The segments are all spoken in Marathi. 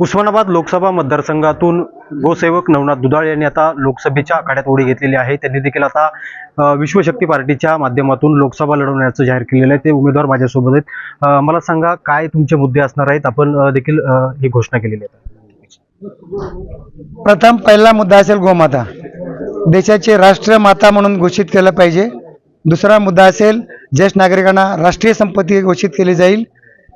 उस्मानाबाद लोकसभा मतदारसंघातून गोसेवक नवनाथ दुधाळ यांनी आता लोकसभेच्या आखाड्यात उडी घेतलेली आहे. त्यांनी देखील आता विश्वशक्ती पार्टीच्या माध्यमातून लोकसभा लढवण्याचं जाहीर केलेलं आहे. ते उमेदवार माझ्यासोबत आहेत. मला सांगा काय तुमचे मुद्दे असणार आहेत? आपण देखील ही घोषणा केलेली आहे. प्रथम पहिला मुद्दा असेल गोमाता. देशाचे राष्ट्रीय माता म्हणून घोषित केलं पाहिजे. दुसरा मुद्दा असेल ज्येष्ठ नागरिकांना राष्ट्रीय संपत्ती घोषित केली जाईल.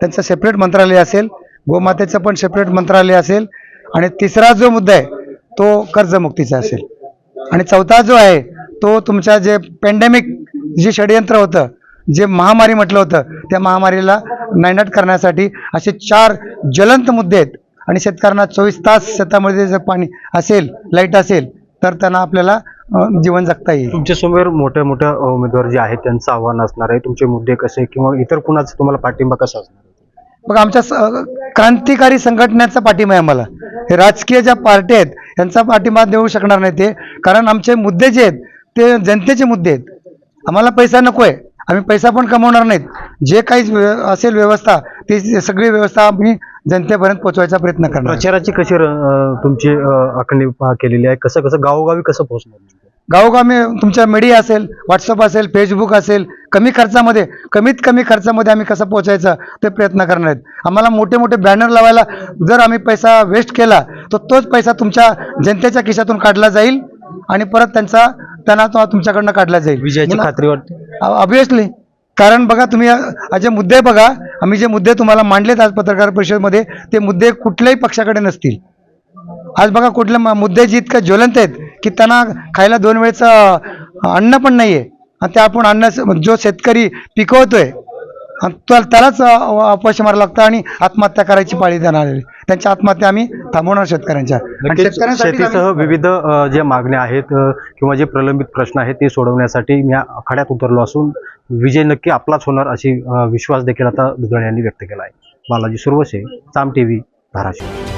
त्यांचं सेपरेट मंत्रालय असेल. गोमातेचं पण सेपरेट मंत्रालय असेल. आणि तिसरा जो मुद्दा आहे तो कर्जमुक्तीचा असेल. आणि चौथा जो आहे तो तुमच्या जे पेंडेमिक जे षडयंत्र होतं जे महामारी म्हटलं होतं त्या महामारीला नायनाट करण्यासाठी असे चार ज्वलंत मुद्दे आहेत. आणि शेतकऱ्यांना चोवीस तास शेतामध्ये जर पाणी असेल लाइट असेल तर त्यांना आपल्याला जीवन जगता येईल. तुमच्यासमोर मोठ्या मोठ्या उमेदवार जे आहेत त्यांचं आव्हान असणार आहे. तुमचे मुद्दे कसे किंवा इतर कुणाचा तुम्हाला पाठिंबा कसा असणार बघ आमच्या क्रांतिकारी संघटनेचा पाठिंबा आहे आम्हाला. हे राजकीय ज्या पार्टी आहेत यांचा पाठिंबा देऊ शकणार नाही ते. कारण आमचे मुद्दे जे आहेत ते जनतेचे मुद्दे आहेत. आम्हाला पैसा नको आहे आम्ही पैसा पण कमवणार नाहीत. जे काही असेल व्यवस्था ती सगळी व्यवस्था आम्ही जनतेपर्यंत पोहोचवायचा प्रयत्न करणार प्रचाराची कशी तुमची आखणी केलेली आहे? कसं कसं गावोगावी कसं पोहोचणार? गावोगावी तुमच्या मीडिया असेल व्हॉट्सअप असेल फेसबुक असेल कमी खर्चामध्ये कमीत कमी खर्चामध्ये आम्ही कसं पोहोचायचं ते प्रयत्न करणार आहेत. आम्हाला मोठे मोठे बॅनर लावायला जर आम्ही पैसा वेस्ट केला तर तोच पैसा तुमच्या जनतेच्या खिशातून काढला जाईल आणि परत त्यांचा त्यांना तो तुमच्याकडनं काढला जाईल. विजयाची खात्री वाटते. ऑब्विसली कारण बघा तुम्ही जे मुद्दे बघा आम्ही जे मुद्दे तुम्हाला मांडलेत आज पत्रकार परिषदेमध्ये ते मुद्दे कुठल्याही पक्षाकडे नसतील. आज बघा कुठले मुद्दे जे इतके ज्वलंत आहेत की त्यांना खायला दोन वेळचं अन्न पण नाही आहे आणि ते आपण अन्न स- जो शेतकरी पिकवतोय त्यालाच अपयश मारावं लागतं आणि आत्महत्या करायची पाळी देणार. त्यांच्या आत्महत्या आम्ही थांबवणार शेतकऱ्यांच्या. शेतीसह विविध ज्या मागण्या आहेत किंवा जे प्रलंबित प्रश्न आहेत ते सोडवण्यासाठी मी आखाड्यात उतरलो असून विजय नक्की आपलाच होणार अशी विश्वास देखील आता दुधाळे यांनी व्यक्त केला आहे. बालाजी सुरवसे साम टीव्ही धाराशिव.